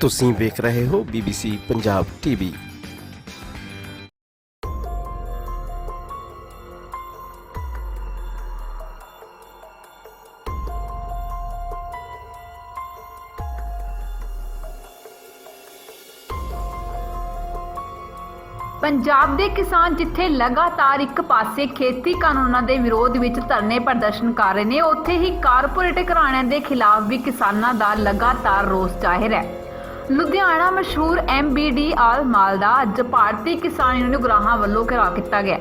ਤੁਸੀਂ ਵੇਖ ਰਹੇ ਹੋ BBC ਪੰਜਾਬ ਟੀਵੀ ਪੰਜਾਬ ਦੇ ਕਿਸਾਨ ਜਿੱਥੇ ਲਗਾਤਾਰ ਇੱਕ ਪਾਸੇ ਖੇਤੀ ਕਾਨੂੰਨਾਂ ਦੇ ਵਿਰੋਧ ਵਿੱਚ ਧਰਨੇ ਪ੍ਰਦਰਸ਼ਨ ਕਰ ਰਹੇ ਨੇ, ਉੱਥੇ ਹੀ ਕਾਰਪੋਰੇਟ ਘਰਾਣਿਆਂ ਦੇ ਖਿਲਾਫ ਵੀ ਕਿਸਾਨਾਂ ਦਾ ਲਗਾਤਾਰ ਰੋਸ ਜ਼ਾਹਿਰ ਹੈ। ਲੁਧਿਆਣਾ ਮਸ਼ਹੂਰ ਐਮਬੀਡੀ ਮਾਲ ਦਾ ਅੱਜ ਭਾਰਤੀ ਕਿਸਾਨ ਯੂਨੀਅਨ ਗ੍ਰਾਹਾਂ ਵੱਲੋਂ ਘਿਰਾਓ ਕੀਤਾ ਗਿਆ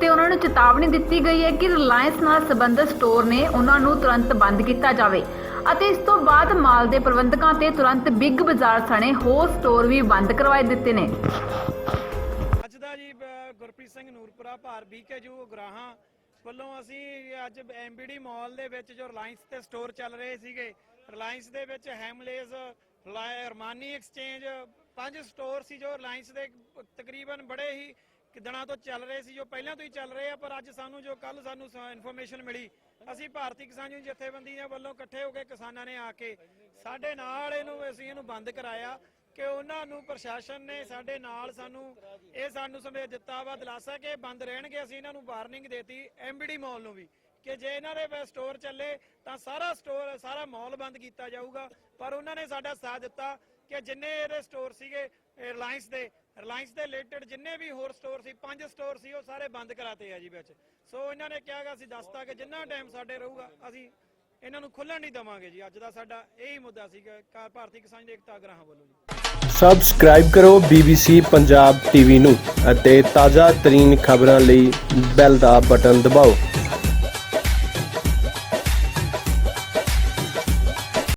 ਤੇ ਉਹਨਾਂ ਨੂੰ ਚੇਤਾਵਨੀ ਦਿੱਤੀ ਗਈ ਹੈ ਕਿ ਰਿਲਾਇੰਸ ਨਾਲ ਸੰਬੰਧਿਤ ਸਟੋਰ ਨੇ ਉਹਨਾਂ ਨੂੰ ਤੁਰੰਤ ਬੰਦ ਕੀਤਾ ਜਾਵੇ ਅਤੇ ਇਸ ਤੋਂ ਬਾਅਦ ਮਾਲ ਦੇ ਪ੍ਰਬੰਧਕਾਂ ਤੇ ਤੁਰੰਤ ਬਿੱਗ ਬਾਜ਼ਾਰ ਸਣੇ ਹੋਰ ਸਟੋਰ ਵੀ ਬੰਦ ਕਰਵਾਏ ਦਿੱਤੇ ਨੇ। ਅੱਜ ਦਾ ਜੀ ਗੁਰਪ੍ਰੀਤ ਸਿੰਘ ਨੂਰਪੁਰਾ ਭਾਰ ਬੀਕੇਯੂ ਗਰਾਹਾਂ ਵੱਲੋਂ ਅਸੀਂ ਅੱਜ ਐਮਬੀਡੀ ਮਾਲ ਦੇ ਵਿੱਚ ਜੋ ਰਿਲਾਇੰਸ ਤੇ ਸਟੋਰ ਚੱਲ ਰਹੇ ਸੀਗੇ ਰਿਲਾਇੰਸ ਦੇ ਵਿੱਚ ਹੈਮਲੇਜ਼ ਰਿਲਾਇ- ਐਕਸਚੇਂਜ ਪੰਜ ਸਟੋਰ ਸੀ ਜੋ ਰਿਲਾਇੰਸ ਦੇ, ਤਕਰੀਬਨ ਬੜੇ ਹੀ ਦਿਨਾਂ ਤੋਂ ਚੱਲ ਰਹੇ ਸੀ, ਜੋ ਪਹਿਲਾਂ ਤੋਂ ਹੀ ਚੱਲ ਰਹੇ ਆ, ਪਰ ਅੱਜ ਸਾਨੂੰ ਜੋ ਕੱਲ ਸਾਨੂੰ ਇਨਫੋਰਮੇਸ਼ਨ ਮਿਲੀ, ਅਸੀਂ ਭਾਰਤੀ ਕਿਸਾਨ ਯੂਨੀਅਨ ਜਥੇਬੰਦੀਆਂ ਵੱਲੋਂ ਇਕੱਠੇ ਹੋ ਕੇ ਕਿਸਾਨਾਂ ਨੇ ਆ ਕੇ ਸਾਡੇ ਨਾਲ ਇਹਨੂੰ, ਅਸੀਂ ਇਹਨੂੰ ਬੰਦ ਕਰਾਇਆ ਕਿ ਉਹਨਾਂ ਨੂੰ ਪ੍ਰਸ਼ਾਸਨ ਨੇ ਸਾਡੇ ਨਾਲ ਸਾਨੂੰ ਇਹ ਸਾਨੂੰ ਸਮੇਂ ਦਿੱਤਾ ਵਾ, ਦਿਲਾਸਾ ਕਿ ਬੰਦ ਰਹਿਣਗੇ, ਅਸੀਂ ਇਹਨਾਂ ਨੂੰ ਵਾਰਨਿੰਗ ਦੇਤੀ ਐਮਬੀਡੀ ਮਾਲ ਨੂੰ ਵੀ। ਕਿ ਜੇ ਇਹਨਾਂ ਦੇ ਸਟੋਰ ਚੱਲੇ, ਤਾਂ ਸਾਰਾ ਸਟੋਰ ਸਾਰਾ ਮਾਲ ਬੰਦ ਕੀਤਾ ਜਾਊਗਾ। ਪਰ ਉਹਨਾਂ ਨੇ ਸਾਡਾ ਸਾਥ ਦਿੱਤਾ ਕਿ ਜਿੰਨੇ ਇਹਦੇ ਸਟੋਰ ਸੀਗੇ ਰਿਲਾਇੰਸ ਦੇ ਰਿਲਾਇੰਸ ਦੇ ਰਿਲੇਟਡ ਜਿੰਨੇ ਵੀ ਹੋਰ ਸਟੋਰ ਸੀ, ਪੰਜ ਸਟੋਰ ਸੀ, ਉਹ ਸਾਰੇ ਬੰਦ ਕਰਾਤੇ ਆ ਜੀ ਵਿੱਚ। ਸੋ ਇਹਨਾਂ ਨੇ ਕਿਹਾਗਾ ਅਸੀਂ ਦੱਸਤਾ ਕਿ ਜਿੰਨਾ ਟਾਈਮ ਸਾਡੇ ਰਹੂਗਾ, ਅਸੀਂ ਇਹਨਾਂ ਨੂੰ ਖੁੱਲਣ ਨਹੀਂ ਦਵਾਂਗੇ ਜੀ। ਅੱਜ ਦਾ ਸਾਡਾ ਇਹੀ ਮੁੱਦਾ ਸੀਗਾ ਭਾਰਤੀ ਕਿਸਾਨ ਏਕਤਾ ਗ੍ਰਾਹਾਂ ਵੱਲੋਂ ਜੀ। ਸਬਸਕ੍ਰਾਈਬ ਕਰੋ BBC ਪੰਜਾਬ ਟੀਵੀ ਨੂੰ ਅਤੇ ਤਾਜ਼ਾ ਤਰੀਨ ਖਬਰਾਂ ਲਈ ਬੈਲ ਦਾ ਬਟਨ ਦਬਾਓ।